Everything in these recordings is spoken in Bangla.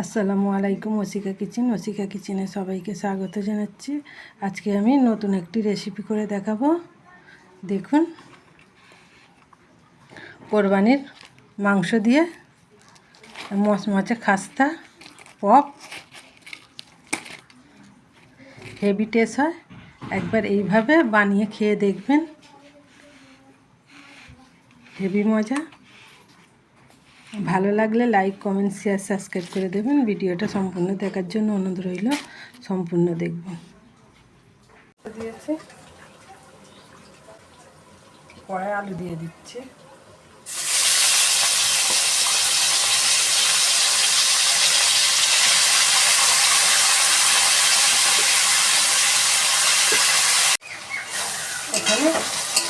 আসসালামু আলাইকুম, ওসিকা কিচেন, ওসিকা কিচেনে সবাইকে স্বাগত জানাচ্ছি। আজকে আমি নতুন একটি রেসিপি করে দেখাবো। দেখুন, কোরবানির মাংস দিয়ে মচমচে খাস্তা, পপ, হেভি টেস্ট হয়। একবার এইভাবে বানিয়ে খেয়ে দেখবেন। হেভি মজা। ভালো লাগলে লাইক কমেন্ট শেয়ার সাবস্ক্রাইব করে দেবেন। ভিডিওটা সম্পূর্ণ দেখার জন্য অনুরোধ রইল, সম্পূর্ণ দিয়েছে কড়াই আলু দিয়ে দিচ্ছে।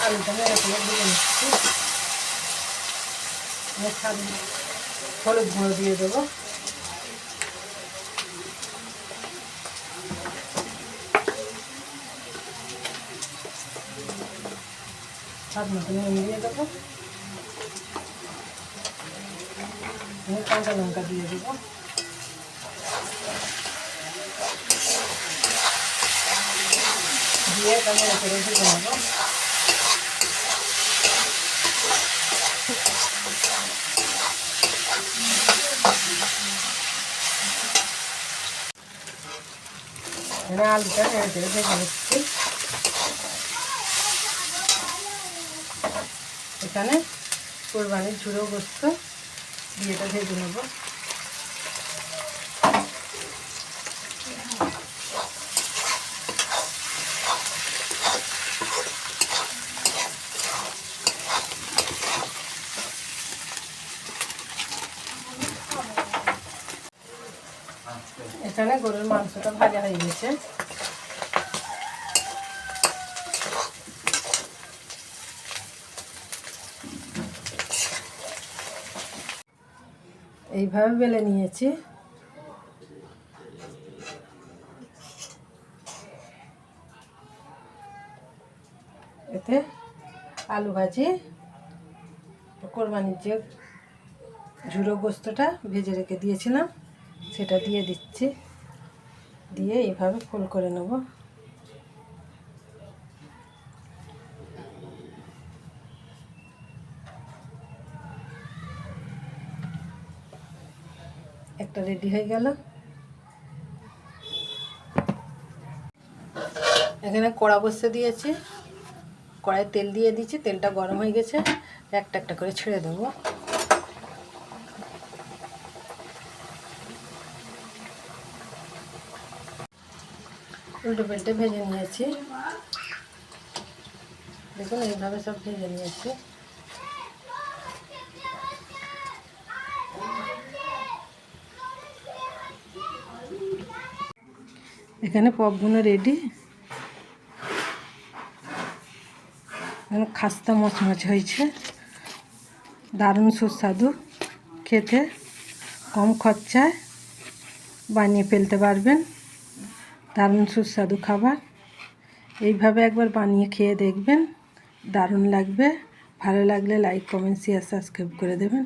আলুটা মেরে দিয়ে নিচ্ছি হলুদ গুঁড়ো দিয়ে দেবো। স্বাদ মতো নুন দিয়ে দেবো। কাঁচা লঙ্কা দিয়ে দেবো। দিয়ে তাহলে রেখে রেখে এখানে আলুটা চেড়ে ভেজে নিচ্ছি। এখানে কোরবানির ঝুড়ো বস্তু দিয়ে এটা ভেজে নেব। এখানে গরুর মাংসটা ভাজা হয়ে গেছে। এইভাবে বেলে নিয়েছি। এতে আলু ভাজি, কোরবানির যে ঝুড়ো গোস্তটা ভেজে রেখে দিয়েছিলাম, সেটা দিয়ে দিচ্ছি। দিয়ে এইভাবে ফুল করে নেব। একটা রেডি হয়ে গেল। এখানে কড়া বসতে দিয়েছি। কড়াই তেল দিয়ে দিচ্ছি তেলটা গরম হয়ে গেছে। একটা একটা করে ছেড়ে দেবো। উল্টো পাল্টে ভেজে নিয়েছি। দেখুন এইভাবে সব ভেজে নিয়েছি। এখানে পপগুলো রেডি এখানে খাস্তা মচমচ হয়েছে। দারুণ সুস্বাদু। খেতে কম খরচায় বানিয়ে ফেলতে পারবেন। দারুণ সুস্বাদু খাবার। এইভাবে একবার বানিয়ে খেয়ে দেখবেন। দারুণ লাগবে। ভালো লাগলে লাইক কমেন্ট শেয়ার সাবস্ক্রাইব করে দেবেন।